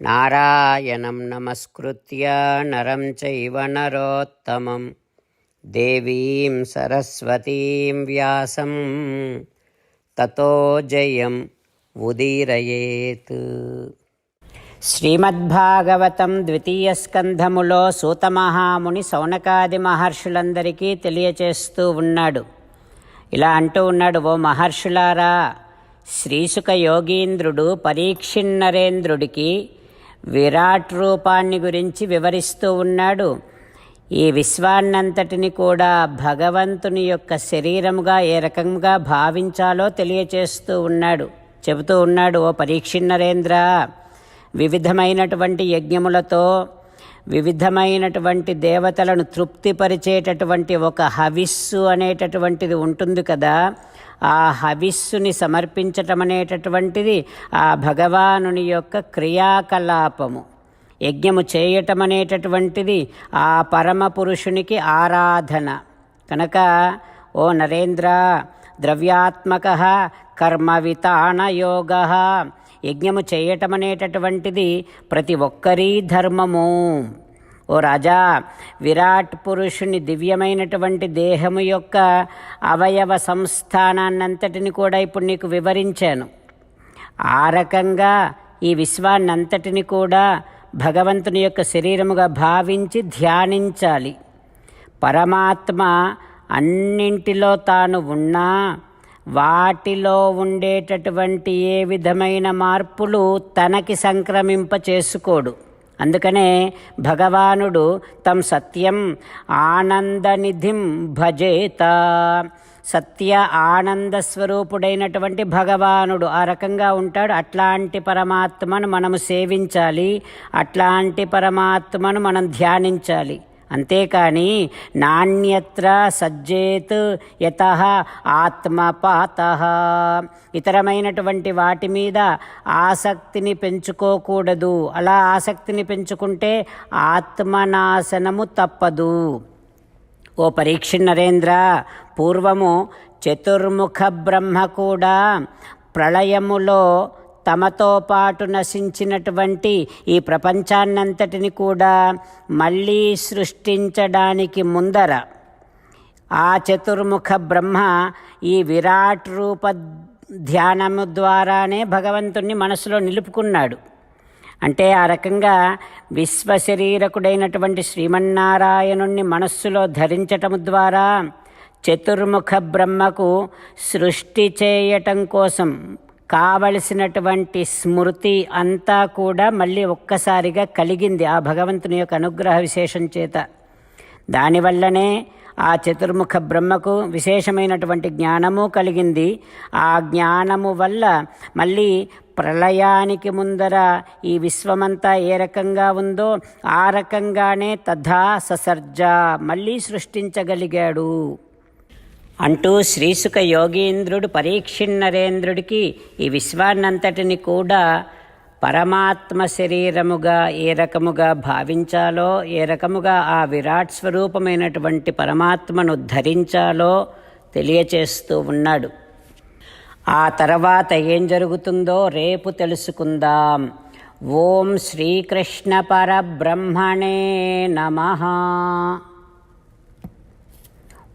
నారాయణం నమస్కృత్య నరం చైవ నరోత్తమం దేవీం సరస్వతీం వ్యాసం తతో జయం ఉదీరయేత్ శ్రీమద్భాగవతం ద్వితీయ స్కంధములో సూతమహాముని సౌనకాది మహర్షులందరికీ తెలియచేస్తూ ఉన్నాడు। ఇలా అంటూ ఉన్నాడు ఓ మహర్షులారా శ్రీసుక యోగీంద్రుడు పరీక్షిన్నరేంద్రుడికి విరాట్ రూపాన్ని గురించి వివరిస్తూ ఉన్నాడు. ఈ విశ్వాన్నంతటిని కూడా భగవంతుని యొక్క శరీరముగా ఏ రకంగా భావించాలో తెలియచేస్తూ ఉన్నాడు. చెబుతూ ఉన్నాడు ఓ పరీక్షిన్నరేంద్ర వివిధమైనటువంటి యజ్ఞములతో వివిధమైనటువంటి దేవతలను తృప్తిపరిచేటటువంటి ఒక హవిస్సు అనేటటువంటిది ఉంటుంది కదా. ఆ హవిస్సుని సమర్పించటం అనేటటువంటిది ఆ భగవానుని యొక్క క్రియాకలాపము. యజ్ఞము చేయటం అనేటటువంటిది ఆ పరమ పురుషునికి ఆరాధన. కనుక ఓ నరేంద్ర ద్రవ్యాత్మక కర్మవితాణ యోగ యజ్ఞము చేయటం అనేటటువంటిది ప్రతి ఒక్కరి ధర్మము. ఓ రాజా విరాట్ పురుషుని దివ్యమైనటువంటి దేహము యొక్క అవయవ సంస్థానాన్నంతటిని కూడా ఇప్పుడు నీకు వివరించాను. ఆ రకంగా ఈ విశ్వాన్నంతటిని కూడా భగవంతుని యొక్క శరీరముగా భావించి ధ్యానించాలి. పరమాత్మ అన్నింటిలో తాను ఉన్నా వాటిలో ఉండేటటువంటి ఏ విధమైన మార్పులు తనకి సంక్రమింప చేసుకోడు అందుకనే భగవానుడు తం సత్యం ఆనందనిధిం భజేత. సత్య ఆనంద స్వరూపుడైనటువంటి భగవానుడు ఆ రకంగా ఉంటాడు. అట్లాంటి పరమాత్మను మనము సేవించాలి. అట్లాంటి పరమాత్మను మనం ధ్యానించాలి. అంతేకాని నాణ్యత్ర సజ్జేత్ యత ఆత్మపాత. ఇతరమైనటువంటి వాటి మీద ఆసక్తిని పెంచుకోకూడదు. అలా ఆసక్తిని పెంచుకుంటే ఆత్మనాశనము తప్పదు. ఓ పరీక్ష నరేంద్ర పూర్వము చతుర్ముఖ బ్రహ్మ కూడా ప్రళయములో తమతో పాటు నశించినటువంటి ఈ ప్రపంచాన్నంతటిని కూడా మళ్ళీ సృష్టించడానికి ముందర ఆ చతుర్ముఖ బ్రహ్మ ఈ విరాట్ రూప ధ్యానము ద్వారానే భగవంతుణ్ణి మనసులో నిలుపుకున్నాడు. అంటే ఆ రకంగా విశ్వశరీరకుడైనటువంటి శ్రీమన్నారాయణుణ్ణి మనస్సులో ధరించటము ద్వారా చతుర్ముఖ బ్రహ్మకు సృష్టి చేయటం కోసం కావలసినటువంటి స్మృతి అంతా కూడా మళ్ళీ ఒక్కసారిగా కలిగింది ఆ భగవంతుని యొక్క అనుగ్రహ విశేషం చేత. దానివల్లనే ఆ చతుర్ముఖ బ్రహ్మకు విశేషమైనటువంటి జ్ఞానము కలిగింది. ఆ జ్ఞానము వల్ల మళ్ళీ ప్రళయానికి ముందర ఈ విశ్వమంతా ఏ రకంగా ఉందో ఆ రకంగానే తథా ససర్జ మళ్ళీ సృష్టించగలిగాడు. అంటూ శ్రీసుక యోగీంద్రుడు పరీక్షిన్నరేంద్రుడికి ఈ విశ్వాన్నంతటిని కూడా పరమాత్మ శరీరముగా ఏ రకముగా భావించాలో ఏ రకముగా ఆ విరాట్ స్వరూపమైనటువంటి పరమాత్మను ధరించాలో తెలియచేస్తూ ఉన్నాడు. ఆ తర్వాత ఏం జరుగుతుందో రేపు తెలుసుకుందాం. ఓం శ్రీకృష్ణ పరబ్రహ్మణే నమ.